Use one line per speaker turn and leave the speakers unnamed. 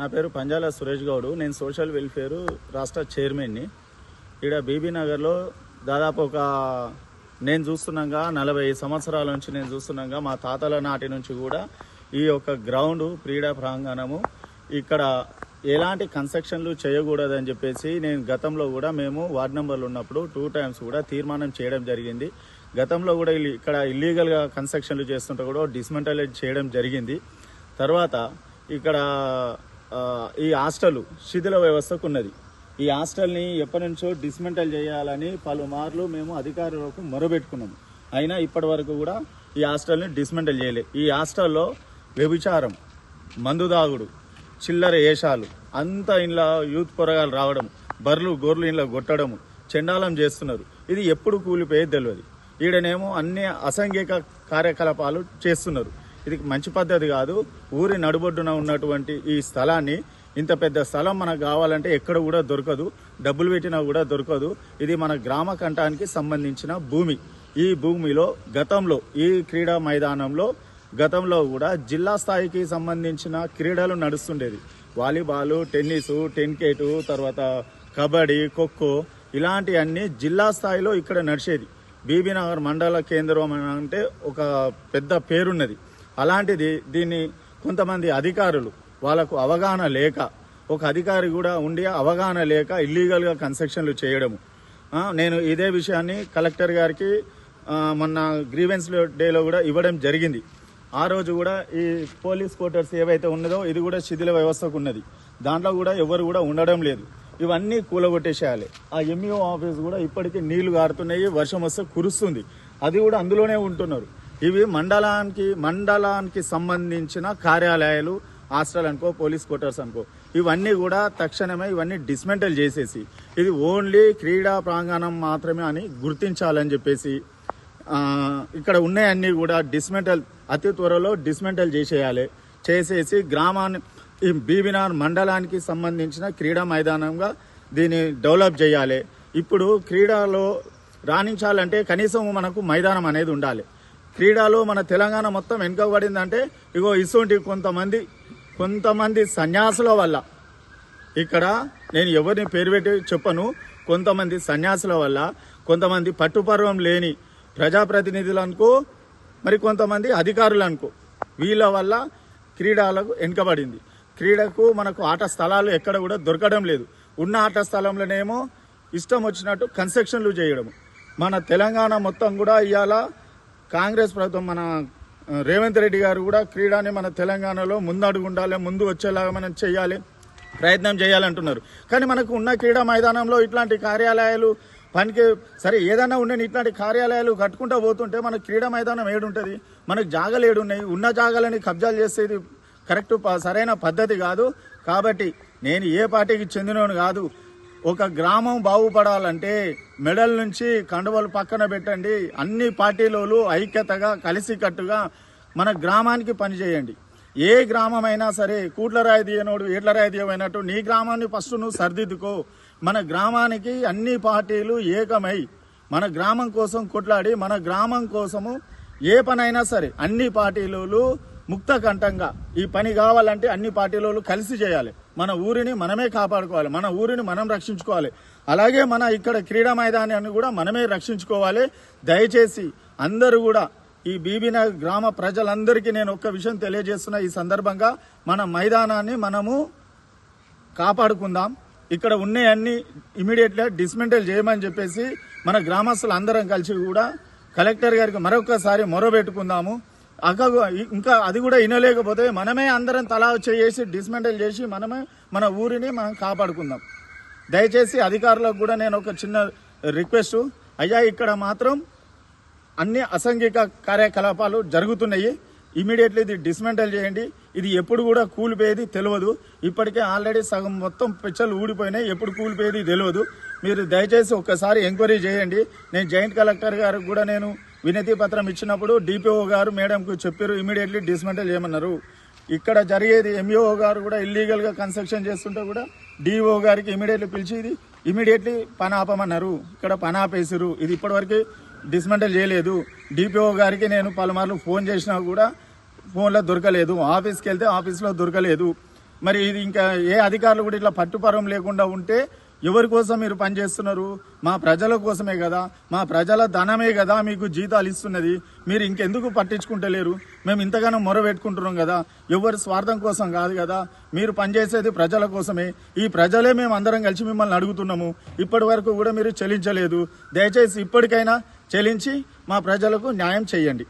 నా పేరు పంజాల సురేష్ గౌడ్. నేను సోషల్ వెల్ఫేర్ రాష్ట్ర చైర్మన్ని. ఇక్కడ బీబీ నగర్లో దాదాపు ఒక నేను చూస్తున్నాగా నలభై సంవత్సరాల నుంచి నేను చూస్తున్నాగా మా తాతల నాటి నుంచి కూడా ఈ యొక్క గ్రౌండ్ క్రీడా ప్రాంగణము ఇక్కడ ఎలాంటి కన్స్ట్రక్షన్లు చేయకూడదని చెప్పేసి నేను గతంలో కూడా మేము వార్డ్ నెంబర్లు ఉన్నప్పుడు టూ టైమ్స్ కూడా తీర్మానం చేయడం జరిగింది. గతంలో కూడా ఇక్కడ ఇల్లీగల్గా కన్స్ట్రక్షన్లు చేస్తుంటే కూడా డిస్మెంటలైజ్ చేయడం జరిగింది. తర్వాత ఇక్కడ ఈ హాస్టల్ శిథిల వ్యవస్థకు ఉన్నది. ఈ హాస్టల్ని ఎప్పటి నుంచో డిస్మెంటల్ చేయాలని పలుమార్లు మేము అధికారులకు మొరబెట్టుకున్నాము. అయినా ఇప్పటి వరకు కూడా ఈ హాస్టల్ని డిస్మెంటల్ చేయలే. ఈ హాస్టల్లో వ్యభిచారం మందు దాగుడు చిల్లర ఏషాలు అంతా ఇంట్లో యూత్ పొరగాలు రావడం బర్రెలు గొర్రెలు ఇంట్లో కొట్టడము చెండాలం చేస్తున్నారు. ఇది ఎప్పుడు కూలిపోయేది తెలియదు ఈడనేమో అన్ని అసంఘిక కార్యకలాపాలు చేస్తున్నారు. ఇది మంచి పద్ధతి కాదు. ఊరి నడుబొడ్డున ఉన్నటువంటి ఈ స్థలాన్ని ఇంత పెద్ద స్థలం మనకు కావాలంటే ఎక్కడ కూడా దొరకదు. డబ్బులు పెట్టినా కూడా దొరకదు. ఇది మన గ్రామ కంఠానికి సంబంధించిన భూమి. ఈ భూమిలో గతంలో ఈ క్రీడా మైదానంలో గతంలో కూడా జిల్లా స్థాయికి సంబంధించిన క్రీడలు నడుస్తుండేది. వాలీబాల్ టెన్నిస్ టెన్కేటు తర్వాత కబడ్డీ ఖోఖో ఇలాంటివన్నీ జిల్లా స్థాయిలో ఇక్కడ నడిచేది. బీబీనగర్ మండల కేంద్రం అని అంటే ఒక పెద్ద పేరున్నది. అలాంటిది దీన్ని కొంతమంది అధికారులు వాళ్ళకు అవగాహన లేక ఒక అధికారి కూడా ఉండి అవగాహన లేక ఇల్లీగల్గా కన్స్ట్రక్షన్లు చేయడము. నేను ఇదే విషయాన్ని కలెక్టర్ గారికి మొన్న గ్రీవెన్స్ డేలో కూడా ఇవ్వడం జరిగింది. ఆ రోజు కూడా ఈ పోలీస్ క్వార్టర్స్ ఏవైతే ఉన్నదో ఇది కూడా శిథిల వ్యవస్థకు ఉన్నది. దాంట్లో కూడా ఎవరు కూడా ఉండడం లేదు. ఇవన్నీ కూలగొట్టేసేయాలి. ఆ ఎంఈఓ ఆఫీస్ కూడా ఇప్పటికీ నీళ్ళు గారుతున్నాయి వర్షం వస్తే కురుస్తుంది. అది కూడా అందులోనే ఉంటున్నారు. ఇవి మండలానికి మండలానికి సంబంధించిన కార్యాలయాలు హాస్టల్ అనుకో పోలీస్ క్వార్టర్స్ అనుకో. ఇవన్నీ కూడా తక్షణమే ఇవన్నీ డిస్మెంటల్ చేసేసి ఇది ఓన్లీ క్రీడా ప్రాంగణం మాత్రమే అని గుర్తించాలని చెప్పేసి ఇక్కడ ఉన్నాయన్నీ కూడా డిస్మెంటల్ అతి త్వరలో డిస్మెంటల్ చేసేయాలి. చేసేసి గ్రామాన్ని ఈ బీబీనార్ మండలానికి సంబంధించిన క్రీడా మైదానంగా దీన్ని డెవలప్ చేయాలి. ఇప్పుడు క్రీడలో రాణించాలంటే కనీసం మనకు మైదానం అనేది ఉండాలి. క్రీడలో మన తెలంగాణ మొత్తం వెనుకబడిందంటే ఇగో ఇసుంటి కొంతమంది కొంతమంది సన్యాసుల వల్ల. ఇక్కడ నేను ఎవరిని పేరు పెట్టి చెప్పను కొంతమంది సన్యాసుల వల్ల కొంతమంది పట్టుపర్వం లేని ప్రజాప్రతినిధులు మరి కొంతమంది అధికారులనుకో వీళ్ళ వల్ల క్రీడలకు వెనుకబడింది. క్రీడకు మనకు ఆట స్థలాలు ఎక్కడ కూడా దొరకడం లేదు. ఉన్న ఆట స్థలంలోనేమో ఇష్టం వచ్చినట్టు కన్స్ట్రక్షన్లు చేయడం మన తెలంగాణ మొత్తం కూడా ఇవాళ కాంగ్రెస్ ప్రభుత్వం మన రేవంత్ రెడ్డి గారు కూడా క్రీడాని మన తెలంగాణలో ముందడుగు ఉండాలి ముందు వచ్చేలాగా మనం చేయాలి ప్రయత్నం చేయాలంటున్నారు కానీ మనకు ఉన్న క్రీడా మైదానంలో ఇట్లాంటి కార్యాలయాలు పనికి సరే ఏదైనా ఉండని ఇట్లాంటి కార్యాలయాలు కట్టుకుంటూ పోతుంటే మన క్రీడా మైదానం ఏడుంటుంది మనకు జాగాలు ఏడున్నాయి ఉన్న జాగాలని కబ్జాలు చేసేది కరెక్ట్ ప- సరైన పద్ధతి కాదు. కాబట్టి నేను ఏ పార్టీకి చెందినోను కాదు ఒక గ్రామం బాగుపడాలంటే మెడల్ నుంచి కండువలు పక్కన పెట్టండి. అన్ని పార్టీలోలు ఐక్యతగా కలిసికట్టుగా మన గ్రామానికి పనిచేయండి. ఏ గ్రామమైనా సరే కూట్లరాయి తీయనోడు ఏట్లరాయి తీయమైనట్టు నీ గ్రామాన్ని ఫస్ట్ నువ్వు సర్దిద్దుకో. మన గ్రామానికి అన్ని పార్టీలు ఏకమై మన గ్రామం కోసం కొట్లాడి మన గ్రామం కోసము ఏ పనైనా సరే అన్ని పార్టీలు ముక్త కంఠంగా ఈ పని కావాలంటే అన్ని పార్టీలు కలిసి చేయాలి. మన ఊరిని మనమే కాపాడుకోవాలి మన ఊరిని మనం రక్షించుకోవాలి. అలాగే మన ఇక్కడ క్రీడా మైదానాన్ని కూడా మనమే రక్షించుకోవాలి. దయచేసి అందరూ కూడా ఈ బీబీనగర్ గ్రామ ప్రజలందరికీ నేను ఒక్క విషయం తెలియజేస్తున్న ఈ సందర్భంగా మన మైదానాన్ని మనము కాపాడుకుందాం. ఇక్కడ ఉన్నాయన్ని ఇమీడియట్గా డిస్మెంటల్ చేయమని చెప్పేసి మన గ్రామస్తులు అందరం కలిసి కూడా కలెక్టర్ గారికి మరొకసారి మొరబెట్టుకుందాము అక్క ఇంకా అది కూడా వినలేకపోతే మనమే అందరం తలా చేసి డిస్మెంటల్ చేసి మనమే మన ఊరిని మనం కాపాడుకుందాం. దయచేసి అధికారులకు కూడా నేను ఒక చిన్న రిక్వెస్ట్ అయ్యా ఇక్కడ మాత్రం అన్ని అసంఘిక కార్యకలాపాలు జరుగుతున్నాయి. ఇమీడియట్లీ ఇది డిస్మెంటల్ చేయండి. ఇది ఎప్పుడు కూడా కూలిపోయేది తెలియదు. ఇప్పటికే ఆల్రెడీ సగం మొత్తం పిచ్చలు ఊడిపోయినాయి. ఎప్పుడు కూలిపోయేది తెలియదు. మీరు దయచేసి ఒక్కసారి ఎంక్వైరీ చేయండి. నేను జాయింట్ కలెక్టర్ గారికి కూడా నేను వినతి పత్రం ఇచ్చినప్పుడు డిపిఓ గారు మేడంకు చెప్పారు ఇమీడియట్లీ డిస్మెంటల్ చేయమన్నారు. ఇక్కడ జరిగేది ఎంఈఓ గారు కూడా ఇల్లీగల్గా కన్స్ట్రక్షన్ చేస్తుంటే కూడా డిఓ గారికి ఇమీడియట్లీ పిలిచి ఇది ఇమీడియట్లీ పని ఆపమన్నారు. ఇక్కడ పని ఆపేసారు ఇది ఇప్పటివరకు డిస్మెంటల్ చేయలేదు. డిపిఓ గారికి నేను పలుమార్లు ఫోన్ చేసినా కూడా ఫోన్లో దొరకలేదు. ఆఫీస్కి వెళ్తే ఆఫీస్లో దొరకలేదు. మరి ఇది ఇంకా ఏ అధికారులు కూడా ఇట్లా పట్టుపరం లేకుండా ఉంటే ఎవరి కోసం మీరు పనిచేస్తున్నారు? మా ప్రజల కోసమే కదా? మా ప్రజల ధనమే కదా మీకు జీతాలు ఇస్తున్నది? మీరు ఇంకెందుకు పట్టించుకుంటలేరు మేము ఇంతగానో మొర పెట్టుకుంటున్నాం కదా? ఎవరి స్వార్థం కోసం కాదు కదా? మీరు పనిచేసేది ప్రజల కోసమే. ఈ ప్రజలే మేము అందరం కలిసి మిమ్మల్ని అడుగుతున్నాము. ఇప్పటి వరకు కూడా మీరు చెల్లించలేదు. దయచేసి ఇప్పటికైనా చెల్లించి మా ప్రజలకు న్యాయం చేయండి.